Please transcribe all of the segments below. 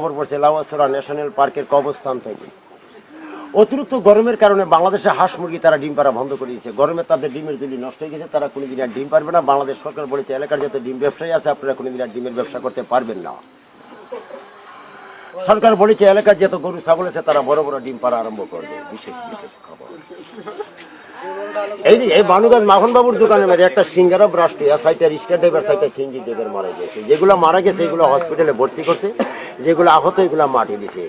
খবর পড়ছে লাওয়াসরা ন্যাশনাল পার্কের কবস্থান থেকে। অতিরিক্ত গরমের কারণে বাংলাদেশে হাঁস মুরগি তারা ডিম পাড়া বন্ধ করে দিয়েছে। গরমে তাদের ডিমের জুলি নষ্ট হয়ে গেছে, তারা কোনোদিন আর ডিম পারবে না। বাংলাদেশ সরকার বলেছে, এলাকার যত ডিম ব্যবসায়ী আছে, আপনারা কোনোদিন আর ডিমের ব্যবসা করতে পারবেন না। সরকার বলেছে, এলাকার যত গরু, ছাগল আছে, তারা বড় বড় ডিম পাড়া আরম্ভ করবে। বিশেষ বিশেষ খবর। এই এই বানুগাছ মাখন বাবুর দোকানের মধ্যে একটা সিঙ্গারা ব্রাস্ট আর সাইটে রিস্কা ড্রাইভার সাইটে সিঙ্গি ড্রাইভার মারা গেছে। যেগুলো মারা গেছে, এগুলো হসপিটালে ভর্তি করছে। যেগুলো আহত, এগুলো মাটি দিছে।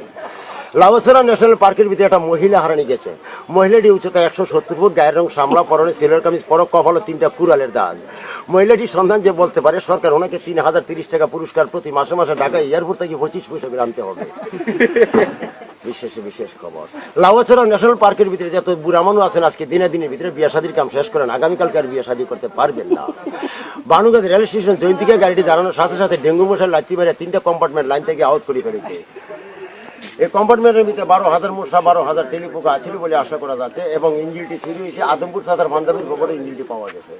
লাভসেরা ন্যাশনাল পার্কের ভিতরে একটা মহিলা হারানি গেছে। মহিলাটি উচ্চতা একশো সত্তর ফুট, গায়ের রং সামলা পরনে সিলের কামিজ, পরক কপাল ও তিনটা কুড়ালের দাগ। মহিলাটি সন্ধান যে বলতে পারে, সরকার ওনাকে তিন হাজার তিরিশ টাকা পুরস্কার প্রতি মাসে মাসে ঢাকা এয়ারপোর্ট থেকে পঁচিশ পয়সা আনতে হবে। বিশেষ বিশেষ খবর। লাউয়াছড়া ন্যাশনাল পার্কের ভিতরে যত বুড়া মানুষ আছেন, আজকে দিনে দিনের ভিতরে বিয়ে শাদির কাম শেষ করেন, আগামীকালকে আর বিয়ে শাদী করতে পারবেন না। বানুগাজ রেল স্টেশন জয়ন্তিকা গাড়িটি দাঁড়ানোর সাথে সাথে ডেঙ্গু মশার লাচ্ছি মেরে তিনটা কম্পার্টমেন্ট লাইন থেকে আউট করে ফেলেছে। এই কম্পার্টমেন্টের ভিতরে বারো হাজার মশা বারো হাজার টেলিপোকা আছিল বলে আশা করা যাচ্ছে এবং ইঞ্জিনটি শুরু হয়েছে। আদমপুর সাদার বান্দাবির খবরে ইঞ্জিনটি পাওয়া গেছে।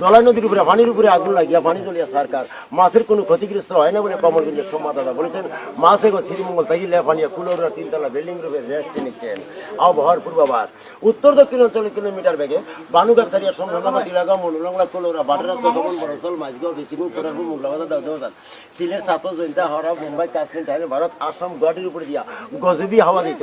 দলাই নদীর উপরে, পানির উপরে আগুন লাগিয়া পানি জ্বলিয়া সরকার মাছের কোনো ক্ষতিগ্রস্ত হয় না বলে কমলগঞ্জের সংবাদদাতা বলেছেন, মাছ এগো শ্রীমঙ্গল থেকে লেফানিয়া কুলোরা তিনতলা বিল্ডিং রূপে রেস্ট নিচ্ছেন। আবহাওয়ার পূর্বাভাস, উত্তর দক্ষিণ অঞ্চলে কিলোমিটার বেগে বানুগাছ ছাড়িয়া সংখ্যালঘা টিলাগা মনুলংলা কোলোরা বাটরা চকমন বরসল মাঝগাঁও বিচিমু কোরারপুর মুগলাবাদা দাউদাবাদ সিলেট সাতো জয়ন্তা হাওড়া, মুম্বাই, কাশ্মীর ভারত, আসাম, গুয়াহাটির উপরে দিয়া গজবি হাওয়া দিত।